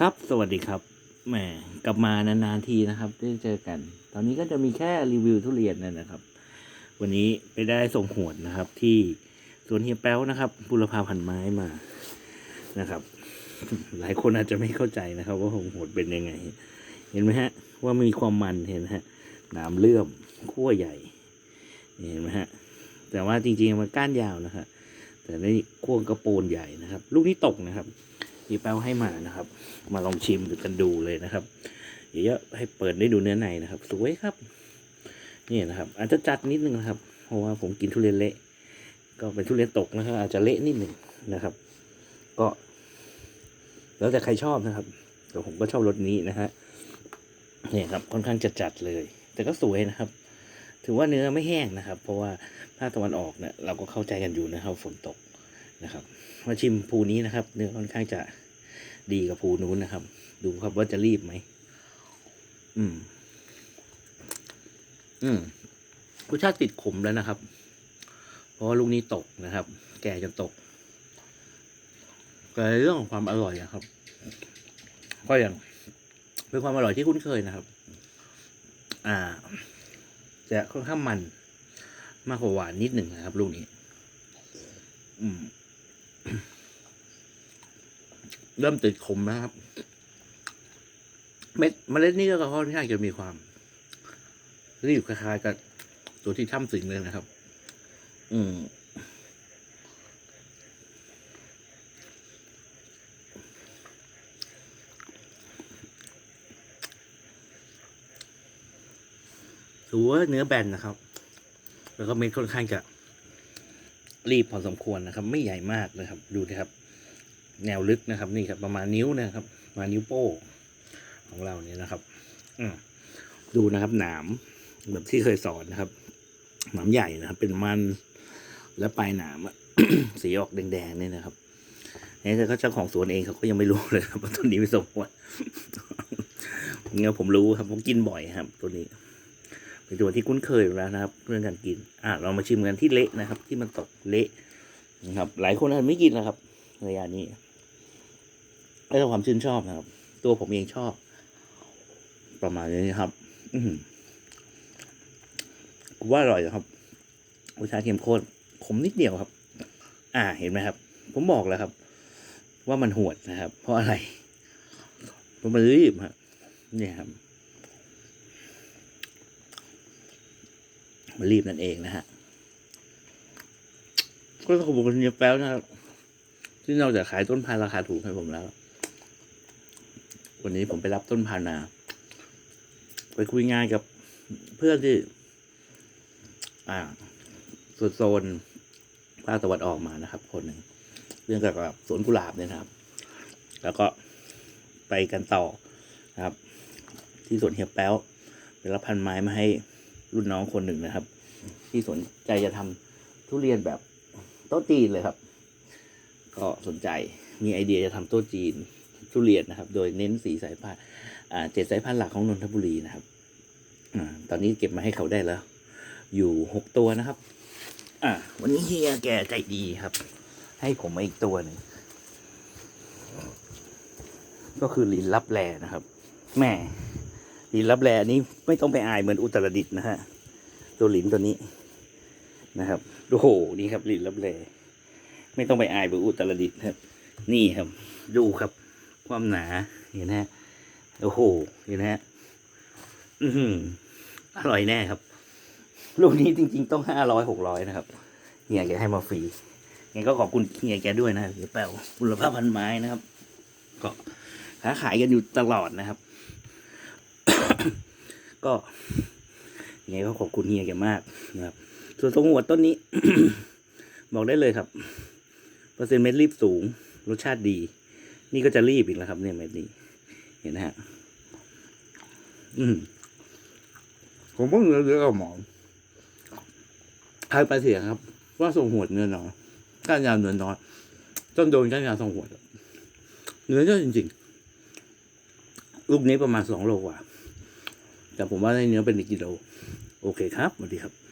ครับ สวัสดีครับ แหม กลับมานานๆทีนะครับ ได้เจอกัน ตอนนี้ก็จะมีแค่รีวิวทุเรียนนั่นนะครับ วันนี้ไปได้ส่งหวดนะครับ ที่สวนเฮียแป้วนะครับ บุรพาพันไม้มานะครับ หลายคนอาจจะไม่เข้าใจนะครับ ว่าส่งหวดเป็นยังไง เห็นไหมฮะ ว่ามีความมันเห็นไหมฮะหนามเลื่อมขั้วใหญ่ เห็นไหมฮะ แต่ว่าจริงๆมันก้านยาวนะครับแต่ในขั้วกระโปนใหญ่นะครับ ลูกนี้ตกนะครับ ที่แป้วให้มานะครับ มาลองชิมกันดูเลยนะครับเดี๋ยวให้เปิดได้ดูเนื้อในนะครับ สวยครับ นี่นะครับ อาจจะจัดนิดนึงนะครับ เพราะว่าผมกินทุเรียนเละก็เป็นทุเรียนตกนะครับอาจจะเละนิดหนึ่งนะครับ ก็ แล้วแต่ใครชอบนะครับแต่ผมก็ชอบรสนี้นะฮะเนี่ยครับค่อนข้างจะจัดเลย แต่ก็สวยนะครับ ถือว่าเนื้อไม่แห้งนะครับ เพราะว่าภาคตะวันออกเนี่ยเราก็เข้าใจกันอยู่นะครับฝนตก นะครับมาชิมภูนี้นะครับเนื้อค่อนข้างจะดีกับภูนู้นนะครับ ดูครับว่าจะรีบไหมอืม อืมรสชาติติดขมแล้วนะครับ เพราะว่าลูกนี้ตกนะครับ แก่จนตกแต่เรื่องของความอร่อยนะครับ ก็ยังเป็นความอร่อยที่คุ้นเคยนะครับ อ่าจะค่อนข้างมันมากกว่าหวานนิดหนึ่งนะครับ ลูกนี้ อืม เริ่มติดขมนะครับ เม็ดเมล็ดนี่ก็ค่อนข้างจะมีความ รีบคล้ายๆกับตัวที่ถ้ำสิงเลยนะครับ อืมถือว่าเนื้อแบนนะครับ แล้วก็เม็ดค่อนข้างจะ รีบพอสมควรนะครับ ไม่ใหญ่มากนะครับ ดูนะครับ แนวลึกนะครับ นี่ครับ ประมาณนิ้วนะครับมานิ้วโป้งของเราเนี่ยนะครับอืดูนะครับ หนามแบบที่เคยสอนนะครับ หนามใหญ่นะครับ เป็นมันและปลายหนามสีออกแดงๆเนี่ยนะครับนี่แต่ก็เจ้าของสวนเองเขาก็ยังไม่รู้เลยครับว่าต้นนี้ไม่สมควรเนี่ยผมรู้ครับผมกินบ่อยครับ ตัวนี้ เป็นตัวที่คุ้นเคยอยู่แล้วนะครับ เรื่องการกิน อะเรามาชิมกันที่เละนะครับ ที่มันตกเละนะครับ หลายคนอาจจะไม่กินนะครับระยะนี้แล้วความชื่นชอบนะครับ ตัวผมเองชอบ ประมาณนี้ครับ อือหือผมว่าอร่อยนะครับรสชาติเข้มข้นขมนิดเดียวครับ อ่าเห็นไหมครับ ผมบอกแล้วครับ ว่ามันหวดนะครับ เพราะอะไรเพราะมันรีบครับเนี่ยครับ มัน รีบนั่นเองนะฮะก็ขอบคุณเฮียแป๊วนะครับที่นอกจากขายต้นพันธุ์ราคาถูกให้ผมแล้ว วันนี้ผมไปรับต้นพันธุ์มาไปคุยงานกับเพื่อนที่ อ่าสุดโซนภาคตะวันออกมานะครับ คนหนึ่งเรื่องเกี่ยวกับสวนกุหลาบเนี่ยนะครับ แล้วก็ไปกันต่อนะครับ ที่สวนเฮียแป๊วไปรับพันไม้มาให้ รุ่นน้องคนหนึ่งนะครับ ที่สนใจจะทำทุเรียนแบบโต๊ะจีนเลยครับ ก็สนใจมีไอเดียจะทำโต๊ะจีนทุเรียนนะครับ โดยเน้นสีสายพันธุ์เจ็ดสายพันธุ์หลักของนนทบุรีนะครับอตอนนี้เก็บมาให้เขาได้แล้ว อยู่หกตัวนะครับ อ่า วันนี้เฮียแกใจดีครับ ให้ผมมาอีกตัวหนึ่งก็คือลินลับแลนะครับ แม่ ลินลับแลนี้ไม่ต้องไปอายเหมือนอุตรดิตนะฮะตัวหลินตัวนี้นะครับโอ้โหนี่ครับหลินลับแลไม่ต้องไปอายเหมือนอุตรดิตครับ นี่ครับ ดูครับ ความหนาเห็นไหมฮะโอ้โหเห็นไหมฮะอือหืออร่อยแน่ครับลูกนี้จริง ๆ ต้องห้าร้อยหกร้อยนะครับเฮียแกให้มาฟรีงั้นก็ขอบคุณเฮียแกด้วยนะเฮียแป๋วบุรพาพันไม้นะครับ ก็ค้าขายกันอยู่ตลอดนะครับ ก็ยังไงก็ขอบคุณเฮียแกมากนะครับ ส่วนตรงหัวต้นนี้ บอกได้เลยครับ เปอร์เซ็นต์เม็ดรีบสูง รสชาติดี นี่ก็จะรีบอีกแล้วครับ เนี่ยเม็ดนี้ เห็นนะฮะ อืมผมก็เนื้อเยอะกับหมอทายไปเสียครับ ว่าส่งหัวเนื้อน้อยก้านยาวเนื้อน้อยต้นโดนก้านยาวส่งหัวเนื้อเยอะจริงๆ ลูกนี้ประมาณสองโลกว่า แต่ผมว่าในเนื้อเป็นอีกกิโล โอเคครับสวัสดีครับ